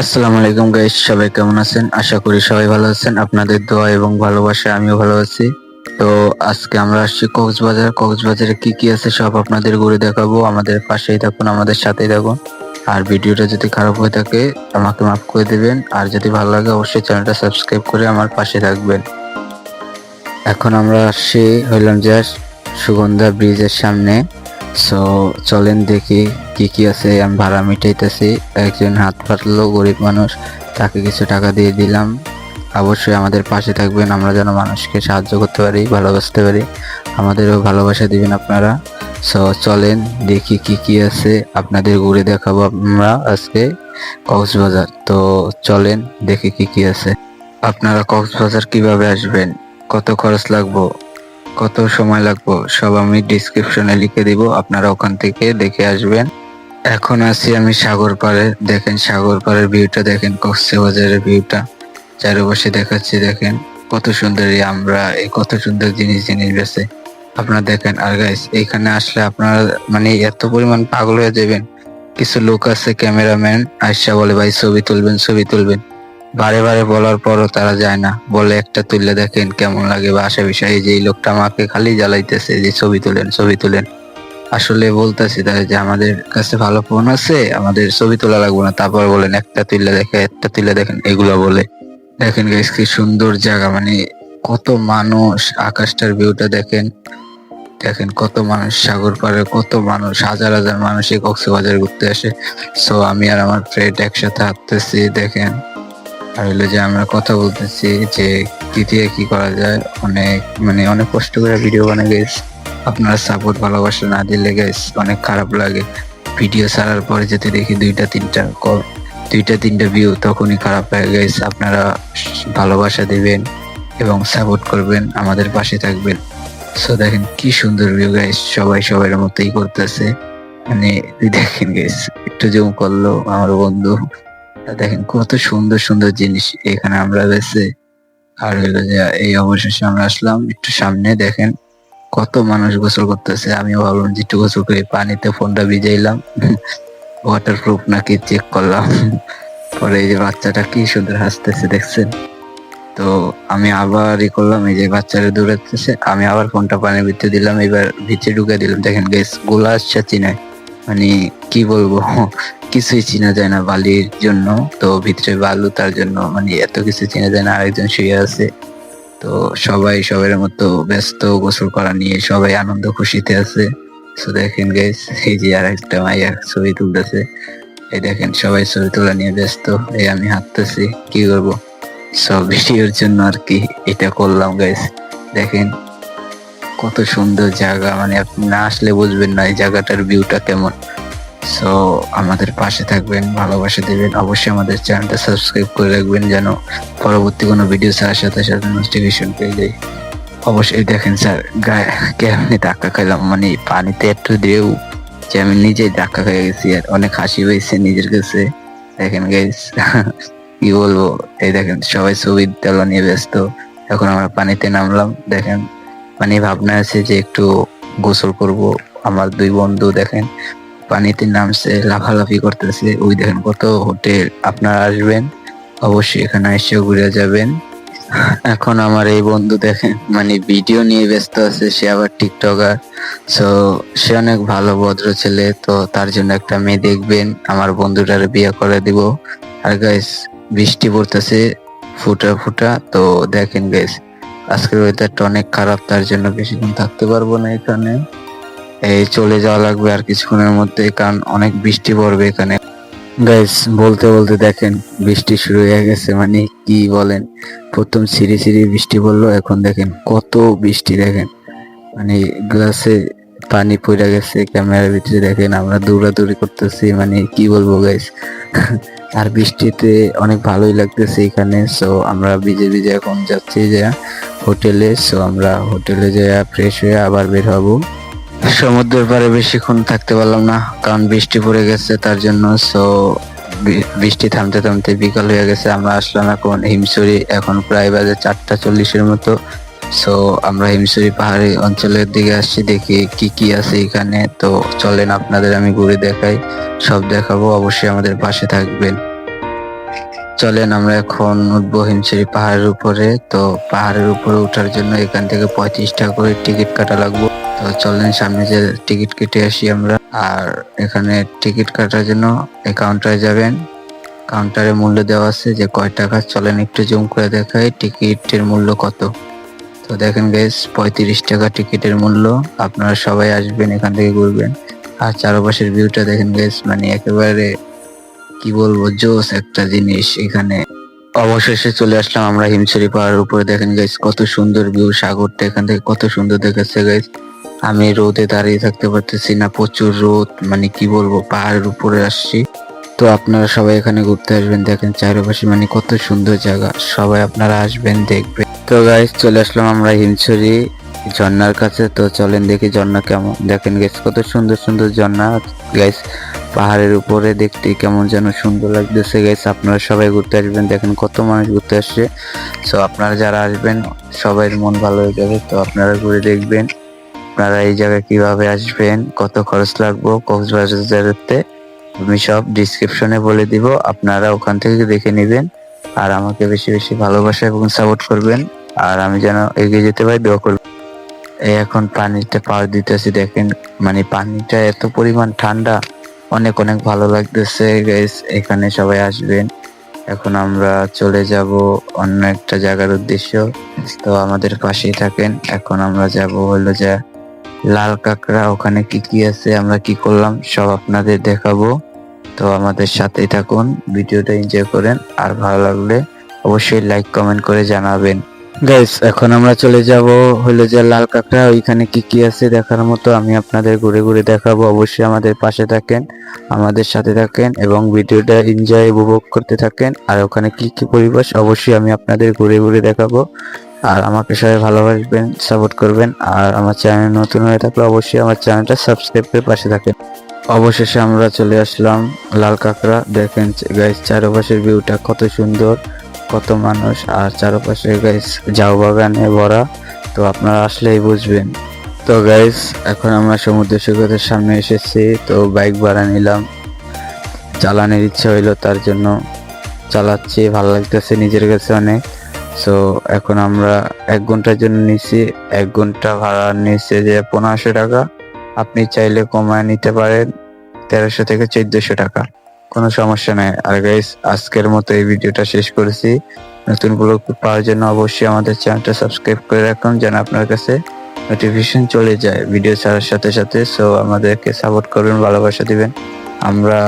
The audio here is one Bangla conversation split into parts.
আসসালামু আলাইকুম গাইস সবাই কেমন আছেন? আশা করি সবাই ভালো আছেন। আপনাদের দোয়া এবং ভালোবাসা আমিও ভালো আছি। তো আজকে আমরা আসছি কক্সবাজার। কক্সবাজারে কি কি আছে সব আপনাদের ঘুরে দেখাবো। আমাদের পাশেই থাকুন, আমাদের সাথেই থাকুন। আর ভিডিওটা যদি খারাপ হয়ে থাকে, আমাকে মাফ করে দিবেন। আর যদি ভালো লাগে, অবশ্যই চ্যানেলটা সাবস্ক্রাইব করে আমার পাশে থাকবেন। এখন আমরা আসছি হইলাম যে সুগন্ধা ব্রিজের সামনে। সো চলেন দেখি কি কি আছে, আমি ভাড়া মিটাইতেছি। একজন হাত পাতলো, গরিব মানুষ, তাকে কিছু টাকা দিয়ে দিলাম। অবশ্যই আমাদের পাশে থাকবেন, আমরা যেন মানুষকে সাহায্য করতে পারি, ভালোবাসতে পারি। আমাদেরও ভালোবাসা দিবেন আপনারা। সো চলেন দেখি কি কি আছে, আপনাদের ঘুরে দেখাবো আমরা আজকে কক্সবাজার। তো, চলেন দেখি কি কি আছে। আপনারা কক্সবাজার কীভাবে আসবেন? কত খরচ লাগবো? কত সময় লাগবো? সব আমি ডিসক্রিপশনে লিখে দিব, আপনারা ওখান থেকে দেখে আসবেন। এখন আছি আমি সাগর পাড়ে। দেখেন সাগর পাড়ের ভিউটা দেখেন কক্সবাজারের ভিউটা চারপাশে দেখাচ্ছি, দেখেন কত সুন্দর আমরা, এই কত সুন্দর জিনিস জিনিস বেছে আপনারা দেখেন, আর গাইস এখানে আসলে আপনারা মানে এত পরিমাণ পাগল হয়ে যাবেন। কিছু লোক আছে ক্যামেরাম্যান আইসা বলে, ভাই, ছবি তুলবেন ছবি তুলবেন। বারে বারে বলার পরও তারা যায় না। বলে একটা তুললে দেখেন কেমন লাগে বা আশা বিষয় যে এই লোকটা আমাকে খালি জ্বালাইতেছে যে ছবি তুলেন ছবি তুলেন। আসলে বলতেছি তাই যে আমাদের কাছে ভালো ফোন আছে, আমাদের ছবি তোলা লাগবে না। তারপর বলেন, একটা তুললে দেখে, একটা তুললে দেখেন, এগুলো বলে। দেখেন গাইস কি সুন্দর জায়গা মানে কত মানুষ আকাশটার ভিউটা দেখেন। দেখেন কত মানুষ সাগর পাড়ে, কত মানুষ, হাজার হাজার মানুষ এই কক্সবাজার ঘুরতে আসে। সো আমি আর আমার ফ্রেন্ড একসাথে হাঁটতেছি, দেখেন। আর হলো যে আমরা কথা বলতেছি যে কি দিয়ে কি করা যায়, অনেক মানে অনেক কষ্ট করে ভিডিও বানাই গেছি আপনারা সাপোর্ট ভালোবাসা না দিলে গেস অনেক খারাপ লাগে। ভিডিও ছাড়ার পরে যেতে দেখি দুইটা, তিনটা ক- দুইটা, তিনটা ভিউ তখনই খারাপ হয়ে গেছে আপনারা ভালোবাসা দিবেন এবং সাপোর্ট করবেন, আমাদের পাশে থাকবেন। সো দেখেন কি সুন্দর ভিউ গাইস সবাই সবার মতোই করতেছে। মানে দেখেন গাইস একটু জুম করল আমার বন্ধু। দেখেন কত সুন্দর সুন্দর জিনিস এখানে আমরা বেছে আর হলো যে এই অবশেষে আমরা আসলাম, একটু সামনে দেখেন কত মানুষ গোসল করতেছে। আমি ভাবলাম যে একটু গোসল করে, পানিতে ফোনটা ভিজাইলাম ওয়াটার প্রুফ নাকি চেক করলাম। পরে এই যে বাচ্চাটা কি সুন্দর হাসতেছে, দেখছেন? তো আমি আবার ই করলাম, এই যে বাচ্চারা দৌড়াতেছে আমি আবার ফোনটা পানির ভিতরে দিলাম, এবার ভিতরে ঢুকে দিলাম। দেখেন গেস গোলা আসছে চিনায়। মানে কি বলব? কিছুই চিনা যায় না বালির জন্য। তো ভিতরে বালু তার জন্য মানে এত কিছু চিনা যায় না, আরেকজন শুয়ে আছে। তো সবাই সবার মতো ব্যস্ত, গোসল করা নিয়ে সবাই আনন্দ খুশিতে আছে। তো দেখেন গাইস এই যে আর একটা মাইয়া ছবি তুলতেছে। এই দেখেন সবাই ছবি তোলা নিয়ে ব্যস্ত। এই আমি হাঁটতেছি, কি করব? সব ভিডিওর জন্য আর কি এটা করলাম গাইস দেখেন কত সুন্দর জায়গা মানে আপনি না আসলে বুঝবেন না এই জায়গাটার ভিউটা কেমন। সো আমাদের পাশে থাকবেন, ভালোবাসা দেবেন। অবশ্যই আমাদের চ্যানেলটা সাবস্ক্রাইব করে রাখবেন যেন পরবর্তী কোনো ভিডিও ছাড়ার সাথে সাথে নোটিফিকেশন পেয়ে যাই। অবশ্যই দেখেন স্যার, গায়ে কেমনি ধাক্কা খাইলাম মানে পানিতে একটু ঢেউ যে আমি নিজেই ধাক্কা খেয়ে গেছি আর অনেক হাসি পেয়েছে নিজের কাছে। দেখেন গাইস কি বলব? এই দেখেন, সবাই ছবি তোলা নিয়ে ব্যস্ত। এখন আমরা পানিতে নামলাম, দেখেন। মানে ভাবনা আছে যে একটু গোসল করব। আমার দুই বন্ধু দেখেন পানিতে নামছে, লাফালাফি করতেছে। ওই দেখেন কত হোটেল, আপনারা আসবেন, অবশ্যই এখানে এসে ঘুরে যাবেন। এখন আমার এই বন্ধু দেখেন মানে ভিডিও নিয়ে ব্যস্ত আছে, সে আবার টিকটকার। সো সে অনেক ভালো ভদ্র ছেলে, তো তার জন্য একটা মেয়ে দেখবেন, আমার বন্ধুটার বিয়ে করে দিব। আর গাইস বৃষ্টি পড়তেছে, ফুটা ফুটা, তো দেখেন গাইস আজকের ওয়েদারটা অনেক খারাপ, তার জন্য বেশিক্ষণ থাকতে পারব না এখানে। এই চলে যাওয়া লাগবে আর কিছুক্ষণের মধ্যে, কারণ অনেক বৃষ্টি পড়বে এখানে। গাইস বলতে বলতে দেখেন, বৃষ্টি শুরু হয়ে গেছে মানে কি বলেন? প্রথম সিঁড়ি সিঁড়ি বৃষ্টি পড়ল, এখন দেখেন কত বৃষ্টি দেখেন। মানে গ্লাসে পানি পড়ে গেছে ক্যামেরার ভিতরে দেখেন আমরা দৌড়াদৌড়ি করতেছি মানে কি বলব গাইস আর বৃষ্টিতে অনেক ভালোই লাগতেছে এখানে সো আমরা ভিজে ভিজে এখন যাচ্ছি যে হোটেলে সো আমরা হোটেলে যেয়ে ফ্রেশ হয়ে আবার বের হব। সমুদ্রের পাড়ে বেশিক্ষণ থাকতে পারলাম না, কারণ বৃষ্টি পড়ে গেছে তার জন্য সো বৃষ্টি থামতে থামতে বিকাল হয়ে গেছে, আমরা আসলাম এখন হিমছড়ি, এখন প্রায় বাজে চারটা চল্লিশের মতো সো আমরা হিমছড়ি পাহাড়ি অঞ্চলের দিকে আসছি, দেখি কি কি আছে এখানে, তো চলেন আপনাদের আমি ঘুরে দেখাই, সব দেখাবো, অবশ্যই আমাদের পাশে থাকবেন। চলেন আমরা এখন উঠবো হিমছড়ি পাহাড়ের উপরে, তো পাহাড়ের উপরে ওঠার জন্য এখান থেকে পঁয়ত্রিশ টাকা করে টিকিট কাটা লাগবে। তো চলেন সামনে যে টিকিট কেটে আসি আমরা। আর এখানে টিকিট কাটার জন্য এই কাউন্টারে যাবেন। কাউন্টারে মূল্য দেওয়া আছে যে কয় টাকা। চলেন একটু জুম করে দেখাই টিকিটের মূল্য কত। তো দেখেন গেস পঁয়ত্রিশ টাকা টিকিটের মূল্য। আপনারা সবাই আসবেন এখান থেকে ঘুরবেন। আর চারপাশের ভিউটা দেখেন গেস মানে একেবারে কি বলব, জোস একটা জিনিস এখানে। অবশেষে চলে আসলাম আমরা হিমছড়ি পাহাড়ের উপরে। দেখেন গাইস কত সুন্দর ভিউ সাগরটা এখান থেকে কত সুন্দর দেখাচ্ছে গাইস আমি রোদে দাঁড়িয়ে থাকতে পারতেছি না, প্রচুর রোদ মানে কি বলব, পাহাড়ের উপরে আসছি। তো আপনারা সবাই এখানে ঘুরতে আসবেন, দেখেন চারপাশে মানে কত সুন্দর জায়গা, সবাই আপনারা আসবেন, দেখবেন। তো গাইস চলে আসলাম আমরা হিমছড়ি ঝর্ণার কাছে, তো চলেন দেখি ঝর্ণা কেমন। দেখেন গাইস কত সুন্দর সুন্দর ঝর্ণা। গাইস পাহাড়ের উপরে দেখতে কেমন যেন সুন্দর লাগতেছে। গাইস আপনারা সবাই ঘুরতে আসবেন, দেখেন কত মানুষ ঘুরতে আসছে। সো আপনারা যারা আসবেন সবাই মন ভালো হয়ে যাবে, তো আপনারা ঘুরে দেখবেন। আপনারা এই জায়গায় কীভাবে আসবেন, কত খরচ লাগবে কক্সবাজারেতে আমি সব ডিসক্রিপশনে বলে দিব, আপনারা ওখান থেকে দেখে নেবেন আর আমাকে বেশি বেশি ভালোবাসা এবং সাপোর্ট করবেন। আর আমি যেন এগিয়ে যেতে পারি, দোয়া করবেন। এখন পানিটা পার দিতেছি, দেখেন মানে পানিটা এত পরিমাণ ঠান্ডা, অনেক অনেক ভালো লাগতেছে গাইস এখানে সবাই আসবেন। এখন আমরা চলে যাব অন্য একটা জায়গার উদ্দেশ্য। তো আমাদের পাশেই থাকেন, এখন আমরা যাব হলো যে লাল কাঁকড়া, ওখানে কি কি আছে, আমরা কি করলাম, সব আপনাদের দেখাবো। তো আমাদের সাথেই থাকুন, ভিডিওটা এনজয় করেন, আর ভালো লাগলে অবশ্যই লাইক কমেন্ট করে জানাবেন। গাইস এখন আমরা চলে যাব হলো যে লাল কাঁকড়া, ওইখানে কি কি আছে দেখার মতো আমি আপনাদের ঘুরে ঘুরে দেখাবো। অবশ্যই আমাদের পাশে থাকেন, আমাদের সাথে থাকেন এবং ভিডিওটা এনজয় উপভোগ করতে থাকেন। আর ওখানে কি কি পরিবেশ, অবশ্যই আমি আপনাদের ঘুরে ঘুরে দেখাবো। আর আমাকে সবাই ভালোবাসবেন সাপোর্ট করবেন, আর আমার চ্যানেল নতুন হয়ে থাকলে অবশ্যই আমার চ্যানেলটা সাবস্ক্রাইব করে পাশে থাকেন। অবশেষে আমরা চলে আসলাম লাল কাঁকড়া দেখেন গাইস চারপাশের ভিউটা কত সুন্দর, কত মানুষ, আর চারপাশে গাইস ঝাউ বাগানে ভরা। তো আপনারা আসলেই বুঝবেন। তো গাইস এখন আমরা সমুদ্র সৈকতের সামনে এসেছি, তো বাইক ভাড়া নিলাম। চালানোর ইচ্ছা হইল তার জন্য। চালাচ্ছি, ভালো লাগতেছে, নিজের কাছে অনেক। সো এখন আমরা এক ঘণ্টার জন্য নিচ্ছি। এক ঘণ্টা ভাড়া নিচ্ছে যে পনেরোশো টাকা। আপনি চাইলে কমায় নিতে পারেন তেরোশো থেকে চোদ্দশো টাকা। কোনো সমস্যা নাই। আর গাইস আজকের মতো এই ভিডিওটা শেষ করেছি। নতুন ব্লগ পাওয়ার জন্য অবশ্যই আমাদের চ্যানেলটা সাবস্ক্রাইব করে রাখুন যেন আপনার কাছে নোটিফিকেশন চলে যায়। ভিডিও ছাড়ার সাথে সাথে সো আমাদেরকে সাপোর্ট করবেন, ভালোবাসা দিবেন। আমরা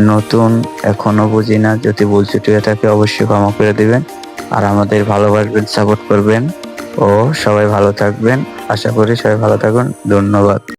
নতুন, এখনও বুঝি না, যদি ভুল তুই থাকে অবশ্যই ক্ষমা করে দিবেন। আর আমাদের ভালোবাসবেন সাপোর্ট করবেন। ও, সবাই ভালো থাকবেন। আশা করি সবাই ভালো থাকুন। ধন্যবাদ।